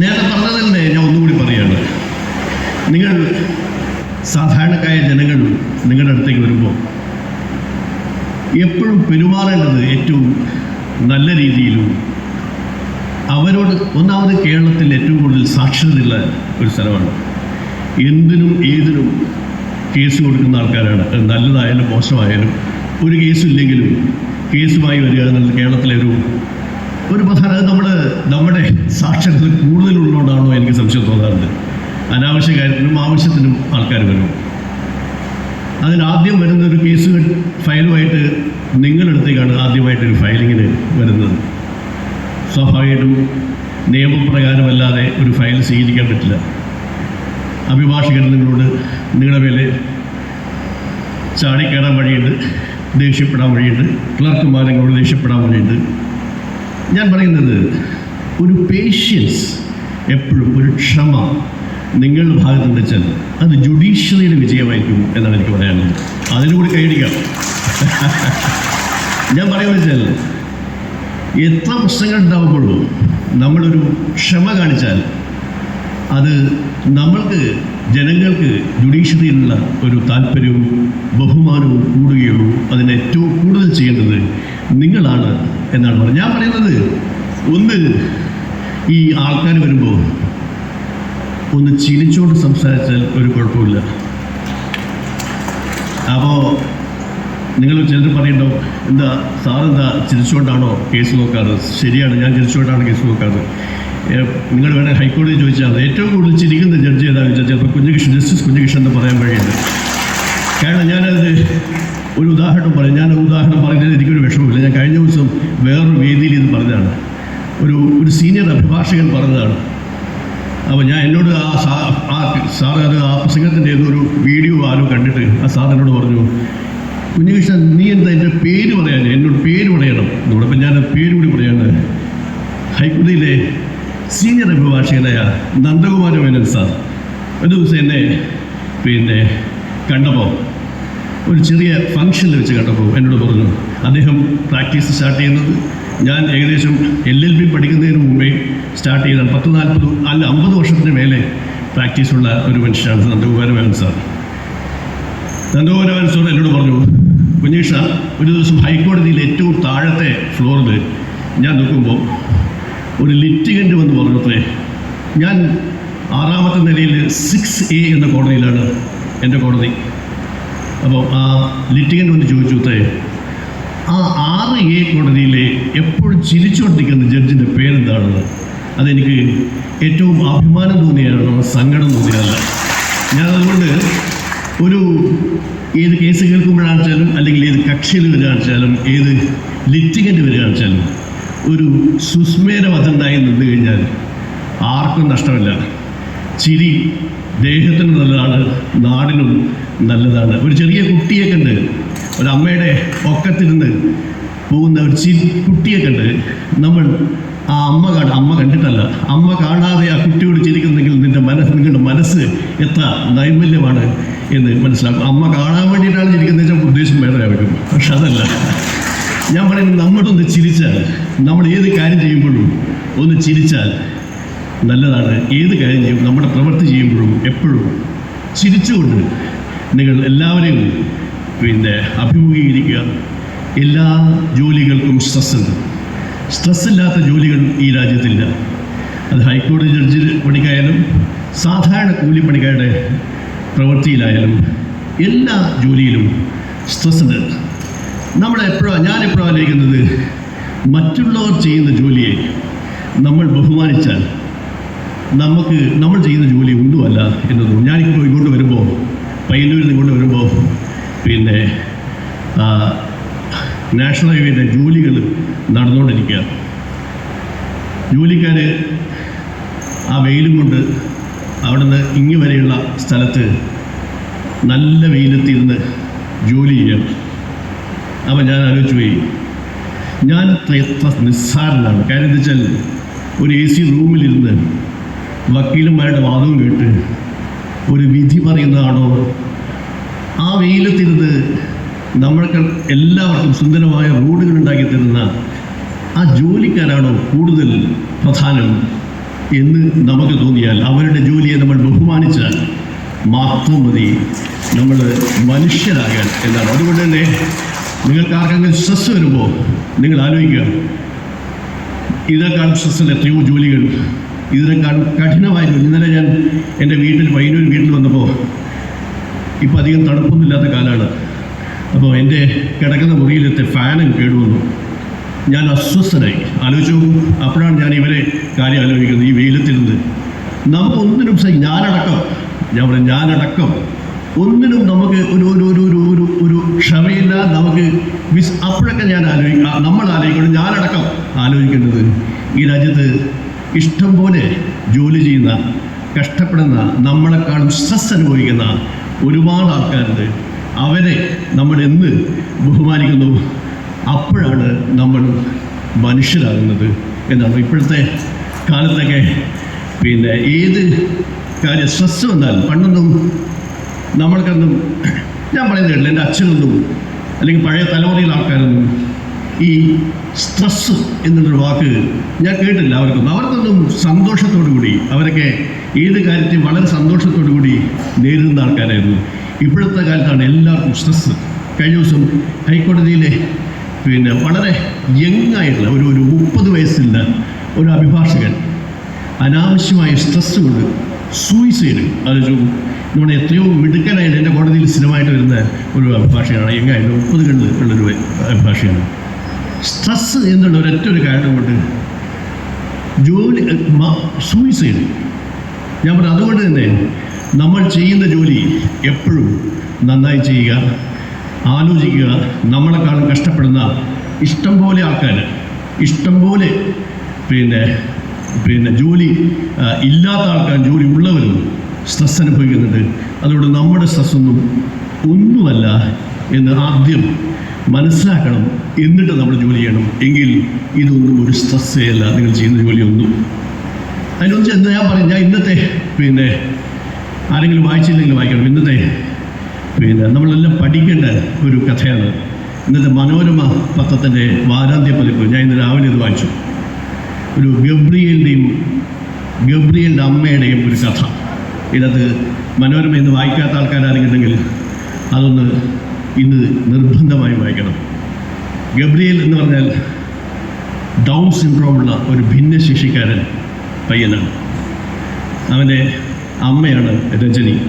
നേരത്തെ പറഞ്ഞതല്ലേ ഞാൻ ഒന്നുകൂടി പറയുകയാണ്. നിങ്ങൾ സാധാരണക്കായ ജനങ്ങൾ നിങ്ങളുടെ അടുത്തേക്ക് വരുമ്പോൾ എപ്പോഴും പെരുമാറേണ്ടത് ഏറ്റവും നല്ല രീതിയിലും അവരോട് ഒന്നാമത് കേരളത്തിൽ ഏറ്റവും കൂടുതൽ സാക്ഷരതയുള്ള ഒരു സ്ഥലമാണ്. എന്തിനും ഏതിനും കേസ് കൊടുക്കുന്ന ആൾക്കാരാണ്. നല്ലതായാലും മോശമായാലും ഒരു കേസും ഇല്ലെങ്കിലും കേസുമായി വരിക കേരളത്തിലെ ഒരു ഒരു പ്രധാന നമ്മൾ നമ്മുടെ സാക്ഷരത കൂടുതലുള്ളതുകൊണ്ടാണോ എനിക്ക് സംശയം തോന്നാറുണ്ട്. അനാവശ്യ കാര്യത്തിനും ആവശ്യത്തിനും ആൾക്കാർ വരും അതിനാദ്യം വരുന്ന ഒരു കേസ് ഫയലുമായിട്ട് നിങ്ങളടുത്തേക്കാണ് ആദ്യമായിട്ടൊരു ഫയലിങ്ങിന് വരുന്നത്. സ്വാഭാവികമായിട്ടും നിയമപ്രകാരമല്ലാതെ ഒരു ഫയൽ സ്വീകരിക്കാൻ പറ്റില്ല. അഭിഭാഷകൻ നിങ്ങളോട് നിങ്ങളുടെ മേലെ ചാടിക്കയറാൻ വഴിയുണ്ട് ദേഷ്യപ്പെടാൻ വഴിയുണ്ട് ക്ലർക്കുമാർ നിങ്ങളോട് ദേഷ്യപ്പെടാൻ വഴിയുണ്ട് ഞാൻ പറയുന്നത് ഒരു പേഷ്യൻസ് എപ്പോഴും ഒരു ക്ഷമ നിങ്ങളുടെ ഭാഗത്ത് വെച്ചാൽ അത് ജുഡീഷ്യറിയുടെ വിജയമായിരിക്കും എന്നാണ് എനിക്ക് പറയാനുള്ളത്. അതിനുകൂടി കൈയടിക്കാം. ഞാൻ പറയുന്നത് വെച്ചാൽ എത്ര പ്രശ്നങ്ങൾ ഉണ്ടാവുമ്പോഴും നമ്മളൊരു ക്ഷമ കാണിച്ചാൽ അത് നമ്മൾക്ക് ജനങ്ങൾക്ക് ജുഡീഷ്യറിയിലുള്ള ഒരു താല്പര്യവും ബഹുമാനവും കൂടുകയുള്ളൂ. അതിനേറ്റവും കൂടുതൽ ചെയ്യേണ്ടത് നിങ്ങളാണ് എന്നാണ് പറഞ്ഞത്. ഞാൻ പറയുന്നത് ഒന്ന് ഈ ആൾക്കാർ വരുമ്പോൾ ഒന്ന് ചിരിച്ചുകൊണ്ട് സംസാരിച്ചാൽ ഒരു കുഴപ്പമില്ല. അപ്പോൾ നിങ്ങൾ ചിലർ പറയണ്ടോ എന്താ സാറെന്താ ചിരിച്ചുകൊണ്ടാണോ കേസ് നോക്കാറ്? ശരിയാണ് ഞാൻ ചിരിച്ചുകൊണ്ടാണ് കേസ് നോക്കാറ്. നിങ്ങൾ വേണേൽ ഹൈക്കോടതി ചോദിച്ചാൽ ഏറ്റവും കൂടുതൽ ചിരിക്കുന്ന ജഡ്ജ് ഏതാണെന്ന് ചോദിച്ചാൽ ചിലപ്പോൾ കുഞ്ഞുകൃഷ്ണൻ ജസ്റ്റിസ് കുഞ്ഞുകൃഷ്ണൻ എന്ന് പറയാൻ വഴിയുണ്ട്. കാരണം ഞാനത് ഒരു ഉദാഹരണം പറയും. ഞാൻ ഒരു ഉദാഹരണം പറയുന്നതിൽ എനിക്കൊരു വിഷമമില്ല. ഞാൻ കഴിഞ്ഞ ദിവസം വേറൊരു വേദിയിൽ ഇത് പറഞ്ഞതാണ്. ഒരു ഒരു സീനിയർ അഭിഭാഷകൻ പറഞ്ഞതാണ്. അപ്പോൾ ഞാൻ എന്നോട് ആ സാ ആ സാർ അത് ആ പ്രസംഗത്തിന്റെ ഏതൊരു വീഡിയോ ആരോ കണ്ടിട്ട് ആ സാർ എന്നോട് പറഞ്ഞു കുഞ്ഞുകൃഷ്ണൻ നീ എന്താ എന്റെ പേര് പറയാൻ എന്നോട് പേര് പറയണം. എന്നോടൊപ്പം ഞാൻ പേര് കൂടി പറയാണ്. ഹൈക്കോടതിയിലെ സീനിയർ അഭിഭാഷകനായ നന്ദകുമാര മേനൻ സാർ. ഒരു ദിവസം എന്നെ പിന്നെ കണ്ടപ്പോൾ ഒരു ചെറിയ ഫംഗ്ഷനിൽ വെച്ച് കണ്ടപ്പോൾ എന്നോട് പറഞ്ഞു അദ്ദേഹം പ്രാക്ടീസ് സ്റ്റാർട്ട് ചെയ്യുന്നത് ഞാൻ ഏകദേശം എൽ എൽ ബി പഠിക്കുന്നതിന് മുമ്പേ സ്റ്റാർട്ട് ചെയ്ത പത്ത് നാൽപ്പത് അല്ല അമ്പത് വർഷത്തിന് മേലെ പ്രാക്ടീസുള്ള ഒരു മനുഷ്യനാണ് നന്ദകുമാരമേനൻ സാർ. നന്ദകുമാരമേനൻ സാർ എന്നോട് പറഞ്ഞു കുഞ്ഞീഷ ഒരു ദിവസം ഹൈക്കോടതിയിൽ ഏറ്റവും താഴത്തെ ഫ്ലോറിൽ ഞാൻ നോക്കുമ്പോൾ ഒരു ലിറ്റിഗന്റ് വന്ന് പറഞ്ഞത്രേ ഞാൻ ആറാമത്തെ നിലയിൽ സിക്സ് എ എന്ന കോടതിയിലാണ് എന്റെ കോടതി. അപ്പോൾ ആ ലിറ്റിഗന്റ് ഒന്ന് ചോദിച്ചു അത്രേ ആ ആറ് എ കോടതിയിലെ എപ്പോഴും ചിരിച്ചുകൊണ്ടിരിക്കുന്ന ജഡ്ജിന്റെ പേരെന്താണെന്ന്? അതെനിക്ക് ഏറ്റവും അഭിമാനം തോന്നിയാണ് സങ്കടം തോന്നിയതല്ല ഞാൻ അതുകൊണ്ട് ഒരു ഏത് കേസ് കേൾക്കുമ്പോഴാണെച്ചാലും അല്ലെങ്കിൽ ഏത് കക്ഷിയിൽ വരികയാണെച്ചാലും ഏത് ലിറ്റിഗന്റ് വരികയാണെച്ചാലും ഒരു സുസ്മേരം അതുണ്ടായി നിന്ന് കഴിഞ്ഞാൽ ആർക്കും നഷ്ടമില്ല. ചിരി ദേഹത്തിന് നല്ലതാണ് നാടിനും നല്ലതാണ്. ഒരു ചെറിയ കുട്ടിയെ കണ്ട് ഒരു അമ്മയുടെ ഒക്കത്തിരുന്ന് പോകുന്ന ഒരു ചി കുട്ടിയെ കണ്ട് നമ്മൾ ആ അമ്മ കാണാൻ അമ്മ കണ്ടിട്ടല്ല. അമ്മ കാണാതെ ആ കുട്ടിയോട് ചിരിക്കുന്നെങ്കിൽ നിന്റെ മനസ്സ് നിങ്ങളുടെ മനസ്സ് എത്ര നൈമല്യമാണ് എന്ന് മനസ്സിലാക്കും. അമ്മ കാണാൻ വേണ്ടിയിട്ടാണ് ചിരിക്കുന്നത്. വെച്ചാൽ ഉദ്ദേശം വേറെ ആയിരിക്കും പക്ഷെ അതല്ല. ഞാൻ പറയുന്നത് നമ്മളൊന്ന് ചിരിച്ചാൽ നമ്മൾ ഏത് കാര്യം ചെയ്യുമ്പോഴും ഒന്ന് ചിരിച്ചാൽ നല്ലതാണ്. ഏത് കാര്യം ചെയ്യും നമ്മുടെ പ്രവൃത്തി ചെയ്യുമ്പോഴും എപ്പോഴും ചിരിച്ചുകൊണ്ട് നിങ്ങൾ എല്ലാവരെയും പിന്നെ അഭിമുഖീകരിക്കുക. എല്ലാ ജോലികൾക്കും സ്ട്രെസ് ഉണ്ട്. സ്ട്രെസ് ഇല്ലാത്ത ജോലികൾ ഈ രാജ്യത്തില്ല അത് ഹൈക്കോടതി ജഡ്ജി പണിക്കായാലും സാധാരണ കൂലിപ്പണിക്കാരുടെ പ്രവൃത്തിയിലായാലും എല്ലാ ജോലിയിലും സ്ട്രെസ് ഉണ്ട്. ഞാൻ എപ്പോഴാണ് ആലോചിക്കുന്നത്? മറ്റുള്ളവർ ചെയ്യുന്ന ജോലിയെ നമ്മൾ ബഹുമാനിച്ചാൽ നമുക്ക് നമ്മൾ ചെയ്യുന്ന ജോലി ഉണ്ടോ അല്ല എന്നതും ഞാനിപ്പോൾ ഇങ്ങോട്ട് വരുമ്പോൾ പയ്യന്നൂരിൽ ഇങ്ങോട്ട് വരുമ്പോൾ പിന്നെ നാഷണൽ ഹൈവേയുടെ ജോലികൾ നടന്നുകൊണ്ടിരിക്കുക ജോലിക്കാർ ആ വെയിലും കൊണ്ട് അവിടുന്ന് ഇങ്ങ് വരെയുള്ള സ്ഥലത്ത് നല്ല വെയിലെത്തിയിരുന്ന് ജോലി ചെയ്യണം. അപ്പം ഞാൻ ആലോചിച്ചു പോയി ഞാൻ എത്ര നിസ്സാരനാണ്. കാര്യം എന്താ വെച്ചാൽ ഒരു എ സി റൂമിലിരുന്ന് വക്കീലന്മാരുടെ വാദവും കേട്ട് ഒരു വിധി പറയുന്നതാണോ? ആ വെയിലത്തിരുന്ന് നമ്മൾക്ക് എല്ലാവർക്കും സുന്ദരമായ റോഡുകൾ ഉണ്ടാക്കി തരുന്ന ആ ജോലിക്കാരാണോ കൂടുതൽ പ്രധാനം എന്ന് നമുക്ക് തോന്നിയാൽ അവരുടെ ജോലിയെ നമ്മൾ ബഹുമാനിച്ചാൽ മാത്രം മതി. നമ്മൾ മനുഷ്യരാകാൻ എന്നാണ്. അതുകൊണ്ട് തന്നെ നിങ്ങൾക്ക് ആർക്കെങ്കിലും സ്ട്രെസ് വരുമ്പോൾ നിങ്ങൾ ആലോചിക്കുക. ഇതേക്കാൾ സ്ട്രെസ്സിൽ എത്രയോ ജോലികൾ. ഇതിനേക്കാൾ കഠിനമായിരുന്നു. ഇന്നലെ ഞാൻ എന്റെ വീട്ടിൽ പയ്യന്നൂർ വീട്ടിൽ വന്നപ്പോൾ ഇപ്പം അധികം തണുപ്പൊന്നുമില്ലാത്ത കാലമാണ്. അപ്പോൾ എന്റെ കിടക്കുന്ന മുറിയിലത്തെ ഫാനും കേടുവന്നു ഞാൻ അസ്വസ്ഥനായി. ആലോചിച്ചു അപ്പോഴാണ് ഞാൻ ഇവരെ കാര്യം ആലോചിക്കുന്നത്. ഈ വെയിലത്തിരുന്ന് നമുക്കൊന്നിനും സഹി ഞാനടക്കം. ഞാൻ പറയാം ഞാനടക്കം. ഒന്നിനും നമുക്ക് ഒരു ഒരു ഒരു ഒരു ഒരു ഒരു ക്ഷമയില്ല. നമുക്ക് വിസ് അപ്പോഴൊക്കെ ഞാൻ ആലോചിക്കുക നമ്മൾ ആലോചിക്കണം. ഞാനടക്കം ആലോചിക്കേണ്ടത് ഈ രാജ്യത്ത് ഇഷ്ടം പോലെ ജോലി ചെയ്യുന്ന കഷ്ടപ്പെടുന്ന നമ്മളെക്കാളും സ്ട്രെസ് അനുഭവിക്കുന്ന ഒരുപാട് ആൾക്കാരുണ്ട്. അവരെ നമ്മൾ എന്ന് ബഹുമാനിക്കുന്നു? അപ്പോഴാണ് നമ്മൾ മനുഷ്യരാകുന്നത് എന്നാണ്. ഇപ്പോഴത്തെ കാലത്തൊക്കെ പിന്നെ ഏത് കാര്യം സ്ട്രെസ് വന്നാൽ പണ്ടൊന്നും നമ്മൾക്കൊന്നും ഞാൻ പറയുന്നില്ല എന്റെ അച്ഛനൊന്നും അല്ലെങ്കിൽ പഴയ തലമുറയിലെ ആൾക്കാരൊന്നും ഈ സ്ട്രെസ് എന്നുള്ളൊരു വാക്ക് ഞാൻ കേട്ടില്ല അവർക്കൊന്നും. അവർക്കൊന്നും സന്തോഷത്തോടു കൂടി അവരൊക്കെ ഏത് കാര്യത്തെയും വളരെ സന്തോഷത്തോടു കൂടി നേരിടുന്ന ആൾക്കാരായിരുന്നു. ഇപ്പോഴത്തെ കാലത്താണ് എല്ലാവർക്കും സ്ട്രെസ് കഴിഞ്ഞ ദിവസം ഹൈക്കോടതിയിലെ പിന്നെ വളരെ യങ് ആയിട്ടുള്ള ഒരു ഒരു മുപ്പത് വയസ്സുള്ള ഒരു അഭിഭാഷകൻ അനാവശ്യമായ സ്ട്രെസ് കൊണ്ട് സൂയിസൈഡ് അതൊരു നമ്മുടെ എത്രയോ മിടുക്കനായിട്ട് എന്റെ കോടതിയിൽ സ്ഥിരമായിട്ട് വരുന്ന ഒരു അഭിഭാഷകനാണ്. യങ്ങായിട്ട് മുപ്പതുകളിൽ ഉള്ളൊരു അഭിഭാഷകനാണ് സ്ട്രെസ് എന്നുള്ള ഒരൊറ്റ ഒരു കാരണം കൊണ്ട് ജോലി സൂയിസൈഡ് ഞാൻ പറഞ്ഞു അതുകൊണ്ട് തന്നെ നമ്മൾ ചെയ്യുന്ന ജോലി എപ്പോഴും നന്നായി ചെയ്യുക ആലോചിക്കുക നമ്മളെക്കാളും കഷ്ടപ്പെടുന്ന ഇഷ്ടം പോലെ ആൾക്കാർ ഇഷ്ടം പോലെ പിന്നെ പിന്നെ ജോലി ഇല്ലാത്ത ആൾക്കാർ ജോലി ഉള്ളവരും സ്ട്രെസ് അനുഭവിക്കുന്നുണ്ട്. അതുകൊണ്ട് നമ്മുടെ സ്ട്രെസ്സൊന്നും ഒന്നുമല്ല എന്ന് ആദ്യം മനസ്സിലാക്കണം എന്നിട്ട് നമ്മൾ ജോലി ചെയ്യണം. എങ്കിൽ ഇതൊന്നും ഒരു സ്ട്രെസ്സേ അല്ല നിങ്ങൾ ചെയ്യുന്ന ജോലിയൊന്നും. അതിനൊന്നും എന്താ ഞാൻ പറയും ഞാൻ ഇന്നത്തെ പിന്നെ ആരെങ്കിലും വായിച്ചില്ലെങ്കിൽ വായിക്കണം. ഇന്നത്തെ പിന്നെ നമ്മളെല്ലാം പഠിക്കേണ്ട ഒരു കഥയാണ്. ഇന്നത്തെ മനോരമ പത്രത്തിന്റെ വാരാന്ത്യ പതിപ്പ്. ഞാൻ ഇന്ന് രാവിലെ ഇത് വായിച്ചു. ഒരു ഗബ്രിയലിന്റെയും ഗബ്രിയലിന്റെ അമ്മയുടെയും ഒരു കഥ. ഇതിനകത്ത് മനോരമ ഇന്ന് വായിക്കാത്ത ആൾക്കാരാരെങ്കിലും ഉണ്ടെങ്കിൽ അതൊന്ന് ഇന്ന് നിർബന്ധമായി വായിക്കണം. ഗബ്രിയേൽ എന്ന് പറഞ്ഞാൽ ഡൗൺ സിൻഡ്രോം ഉള്ള ഒരു ഭിന്നശേഷിക്കാരൻ പയ്യനാണ്. അവന്റെ അമ്മയാണ് രജനി.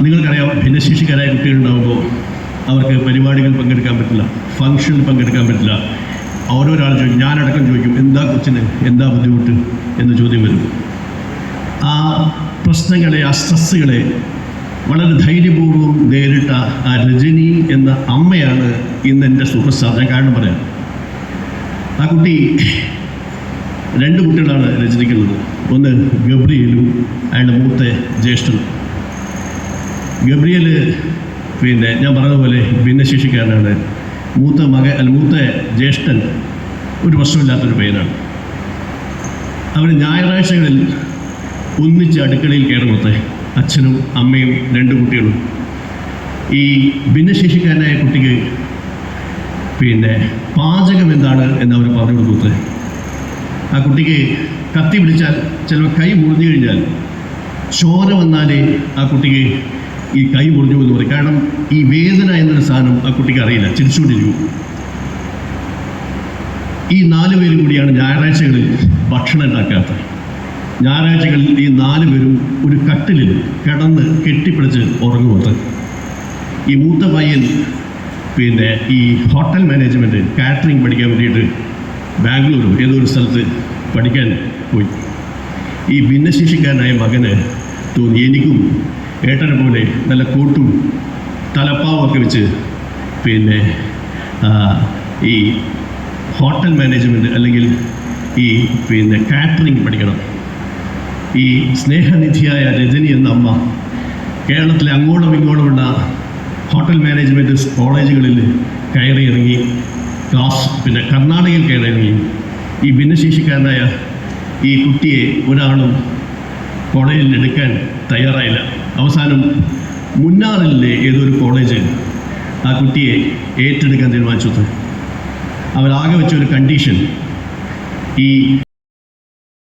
നിങ്ങൾക്കറിയാം ഭിന്നശേഷിക്കാരായ കുട്ടികളുണ്ടാകുമ്പോൾ അവർക്ക് പരിപാടികൾ പങ്കെടുക്കാൻ പറ്റില്ല ഫംഗ്ഷനിൽ പങ്കെടുക്കാൻ പറ്റില്ല. ഓരോരാൾ ചോദിക്കും ഞാനടക്കം ചോദിക്കും എന്താ കൊച്ചിന്? എന്താ ബുദ്ധിമുട്ട്? എന്ന് ചോദ്യം വരും. ആ പ്രശ്നങ്ങളെ ആ സ്ട്രെസ്സുകളെ വളരെ ധൈര്യപൂർവം നേരിട്ട ആ രജനി എന്ന അമ്മയാണ് ഇന്ന് എന്റെ സൂപ്പർ ഞാൻ കാരണം പറയാം. ആ കുട്ടി രണ്ട് കുട്ടികളാണ് രചനിക്കുന്നത് ഒന്ന് ഗബ്രിയലും അയാളുടെ മൂത്ത ജ്യേഷ്ഠനും. ഗബ്രിയൽ പിന്നെ ഞാൻ പറഞ്ഞതുപോലെ ഭിന്നശേഷിക്കാരനാണ്. മൂത്ത മക അല്ല മൂത്ത ജ്യേഷ്ഠൻ ഒരു പ്രശ്നമില്ലാത്തൊരു പേരാണ് അവർ ഞായറാഴ്ചകളിൽ ഒന്നിച്ച് അടുക്കളയിൽ കയറുമ്പോഴത്തെ അച്ഛനും അമ്മയും രണ്ട് കുട്ടികളും. ഈ ഭിന്നശേഷിക്കാരനായ കുട്ടിക്ക് പിന്നെ പാചകം എന്താണ് എന്ന് അവർ പറഞ്ഞു കൊടുക്കുന്നത്. ആ കുട്ടിക്ക് കത്തി പിടിച്ചാൽ ചിലപ്പോൾ കൈ മുറിഞ്ഞു കഴിഞ്ഞാൽ ചോര വന്നാലേ ആ കുട്ടിക്ക് ഈ കൈ മുറിഞ്ഞു എന്ന് പറയും. കാരണം ഈ വേദന എന്നൊരു സാധനം ആ കുട്ടിക്ക് അറിയില്ല ചിരിച്ചുകൊണ്ടിരിക്കും. ഈ നാല് പേരും കൂടിയാണ് ഞായറാഴ്ചകളിൽ ഭക്ഷണം ഉണ്ടാക്കാത്തത്. ഞായറാഴ്ചകളിൽ ഈ നാല് പേരും ഒരു കട്ടിലിൽ കിടന്ന് കെട്ടിപ്പിടിച്ച് ഉറങ്ങുന്നത് ഈ മൂത്ത പയ്യൻ പിന്നെ ഈ ഹോട്ടൽ മാനേജ്മെന്റ് കാറ്ററിംഗ് പഠിക്കാൻ വേണ്ടിയിട്ട് ബാംഗ്ലൂർ ഒരു സ്ഥലത്ത് പഠിക്കാൻ പോയി. ഈ ഭിന്നശേഷിക്കാരനായ മകന് തോന്നി എനിക്കും ഏട്ടനെ പോലെ നല്ല കോട്ടും ഒക്കെ വെച്ച് പിന്നെ ഈ ഹോട്ടൽ മാനേജ്മെന്റ് അല്ലെങ്കിൽ ഈ പിന്നെ കാറ്ററിംഗ് പഠിക്കണം. ഈ സ്നേഹനിധിയായ രജനി എന്ന അമ്മ കേരളത്തിലെ അങ്ങോളം ഇങ്ങോളമുള്ള ഹോട്ടൽ മാനേജ്മെന്റ് കോളേജുകളിൽ കയറി ഇറങ്ങി ക്ലാസ് പിന്നെ കർണാടകയിൽ കയറിയിറങ്ങി. ഈ ഭിന്നശേഷിക്കാരനായ ഈ കുട്ടിയെ ഒരാളും കോളേജിൽ എടുക്കാൻ തയ്യാറായില്ല. അവസാനം മുന്നാറിലെ ഏതൊരു കോളേജ് ആ കുട്ടിയെ ഏറ്റെടുക്കാൻ തീരുമാനിച്ചു. അവരാകെ വെച്ച ഒരു കണ്ടീഷൻ ഈ